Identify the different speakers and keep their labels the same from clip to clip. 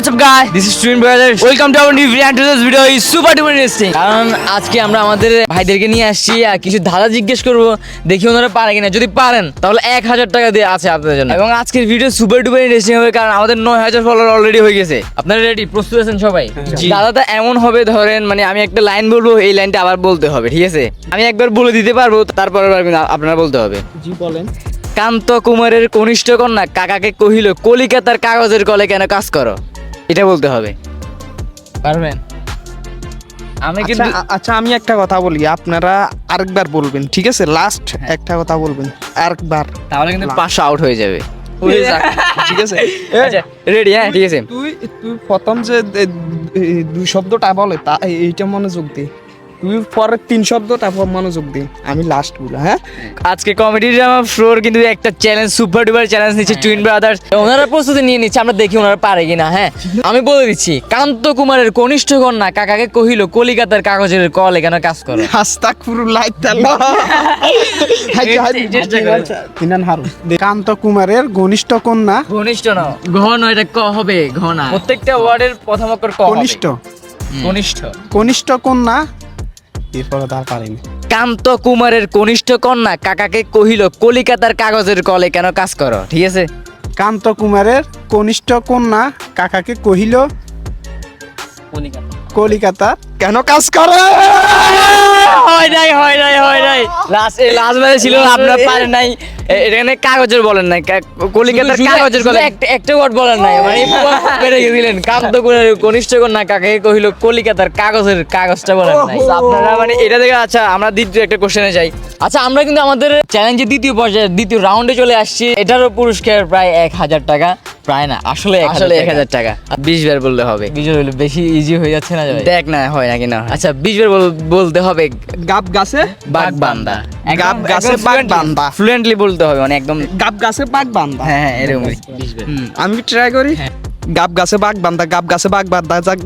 Speaker 1: what's up guys? This is Twin Brothers. Welcome to our new video and today's video is super duper interesting. কারণ আজকে আমরা আমাদের ভাইদেরকে নিয়ে আসছি আর কিছু ধাঁধা জিজ্ঞেস করব দেখি ওনারা পারে কিনা। যদি পারেন তাহলে এক হাজার টাকা দিয়ে আছে আপনাদের জন্য। এবং আজকের ভিডিও সুপার ডুপার ইন্টারেস্টিং হবে কারণ আমাদের নয় হাজার ফলোয়ার অলরেডি হয়ে গেছে। আপনারা রেডি প্রস্তুত আছেন সবাই? দাদাটা এমন হবে ধরেন মানে আমি একটা লাইন বলব এই লাইনটা আবার বলতে হবে ঠিক আছে? আমি একবার বলে দিতে পারব তারপরে আপনারা বলতে হবে।
Speaker 2: জি বলেন।
Speaker 1: কান্ত কুমারের কনিষ্ঠ কন্যা কাকাকে কহিল কলিকাতার কাগজের কলে কেন কাজ করো? এটা বলতে হবে। পারবেন? আমি
Speaker 2: আচ্ছা
Speaker 1: কিন্তু
Speaker 2: আচ্ছা আমি একটা কথা বলি আপনারা আরেকবার বলবেন ঠিক আছে? লাস্ট একটা কথা বলবেন আরেকবার।
Speaker 1: তাহলে কিন্তু পাঁচশো আউট হয়ে যাবে।
Speaker 2: ঠিক আছে?
Speaker 1: আচ্ছা রেডি হ্যাঁ ঠিক আছে।
Speaker 2: তুই তুই প্রথম যে দুই শব্দটা বলে তা এইটা মনোযোগ দে। তুই পরের তিন শব্দটা মনোযোগ দে আমি লাস্ট বলে হ্যাঁ?
Speaker 1: আজকে কমেডি ড্রামা ফ্লোর কিন্তু একটা চ্যালেঞ্জ সুপার ডুপার চ্যালেঞ্জ নিচ্ছে টুইন ব্রাদার্স ওনারা প্রস্তুতি নিয়ে নিচ্ছে আমরা দেখি ওনারা পারে কিনা হ্যাঁ? আমি বলে দিচ্ছি কান্ত কুমারের কনিষ্ঠ কন্যা কাকাকে কহিল কলিকাতার কাগজের কল এখানে কাজ করো।
Speaker 2: তিনান হারু কান্ত কুমারের ঘনিষ্ঠ কন্যা।
Speaker 1: ঘনিষ্ঠ না। ঘন এটা ক হবে? ঘনা। প্রত্যেকটা ওয়ার্ডের প্রথম অক্ষর ক।
Speaker 2: কনিষ্ঠ।
Speaker 1: কনিষ্ঠ।
Speaker 2: কনিষ্ঠ কন্যা এরপরে তার পারেনি।
Speaker 1: কান্ত কুমারের কনিষ্ঠ কন্যা কাকাকে কহিল কলিকাতার কাগজের কলে কেন কাজ করো? ঠিক আছে?
Speaker 2: কান্ত কুমারের কনিষ্ঠ কন্যা কাকাকে কহিল কলিকাতা কেন কাজ করে?
Speaker 1: হয় নাই হয় নাই হয় নাই। লাস্ট লাস্ট বারে ছিল আপনারা পারেন নাই। এখানে কাগজের বলেন নাই কলিকাতার কাগজের কলে একটা ওয়ার্ড বলেন নাই মানে পুরো গেছিলেন কান্ত কনিষ্ঠ কন্যা কাকাকে কহিল কলিকাতার কাগজের কাগজটা বলেন নাই। আপনারা মানে এটা দেখে আচ্ছা আমরা দ্বিতীয় একটা কোশ্চেনে যাই। আচ্ছা আমরা কিন্তু আমাদের চ্যালেঞ্জের দ্বিতীয় পর্যায়ে দ্বিতীয় রাউন্ডে চলে আসছি। এটারও পুরস্কার প্রায় এক হাজার টাকা। প্রায় না আসলে আসলে এক হাজার টাকা। বিশ বার বলতে হবে। বিশ বার বললে বেশি ইজি হয়ে যাচ্ছে না দেখ না হয় নাকি না আচ্ছা বিশ বার বলতে হবে
Speaker 2: গাব গাছে
Speaker 1: বাঘ বান্দা
Speaker 2: গাব গাছে বাঘ বান্দা
Speaker 1: ফ্লুয়েন্টলি বলতে হবে মানে একদম
Speaker 2: গাব গাছে বাঘ বান্দা
Speaker 1: হ্যাঁ হ্যাঁ এরকম।
Speaker 2: আমি ট্রাই করি? গাব গাছে বাঘ বান্দা গাব গাছে বাঘ বান্দা যাক।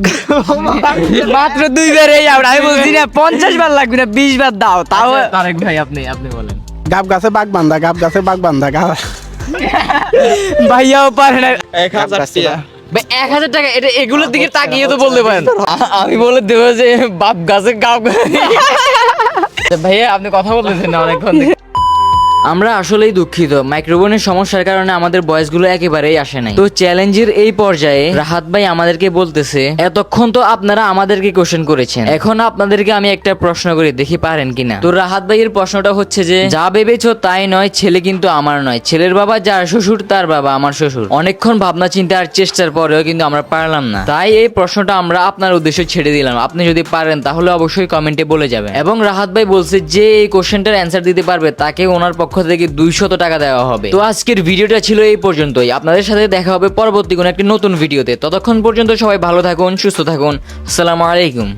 Speaker 1: মাত্র দুই বার এই আমরা আমি বলছি না পঞ্চাশ বার লাগবে না বিশ বার দাও তাও
Speaker 3: তারেক ভাই আপনি আপনি বলেন।
Speaker 2: গাব গাছে বাঘ বান্দা গাব গাছে বাঘ বান্দা গা
Speaker 1: ভাইয়াও পারে না।
Speaker 2: এক হাজার
Speaker 1: টাকা। এক হাজার টাকা এটা এগুলোর দিকে তাকিয়ে তো বলতে পারেন। আমি বলে দেবো যে বাপ গাছে গাও ভাইয়া আপনি কথা বলতেছেন না অনেকক্ষণ। আমরা আসলেই দুঃখিত। মাইক্রোফোনের সমস্যার কারণে আমাদের ভয়েসগুলো একেবারেই আসে নাই। তো চ্যালেঞ্জের এই পর্যায়ে রাহাত ভাই আমাদেরকে বলতেছে, এতক্ষণ তো আপনারা আমাদেরকে কোশ্চেন করেছেন। এখন আপনাদেরকে আমি একটা প্রশ্ন করি, দেখি পারেন কিনা? তো রাহাত ভাইয়ের প্রশ্নটা হচ্ছে যে, যা ভেবেছো তাই নয়, ছেলে কিন্তু আমার নয়। ছেলের বাবা যার শ্বশুর, তার বাবা আমার শ্বশুর। অনেকক্ষণ ভাবনা চিন্তা আর চেষ্টার পরেও কিন্তু আমরা পারলাম না। তাই এই প্রশ্নটা আমরা আপনার উদ্দেশ্যে ছেড়ে দিলাম। আপনি যদি পারেন, তাহলে অবশ্যই কমেন্টে বলে যাবেন। এবং রাহাত ভাই বলছে, যে এই কোশ্চেনটার অ্যান্সার দিতে পারবে, তাকে ওনার পক্ষ থেকে দুইশত টাকা দেওয়া হবে। তো আজকের ভিডিওটা ছিল এই পর্যন্তই। আপনাদের সাথে দেখা হবে পরবর্তী কোনো একটি নতুন ভিডিওতে। ততক্ষণ পর্যন্ত সবাই ভালো থাকুন, সুস্থ থাকুন। আসসালামু আলাইকুম।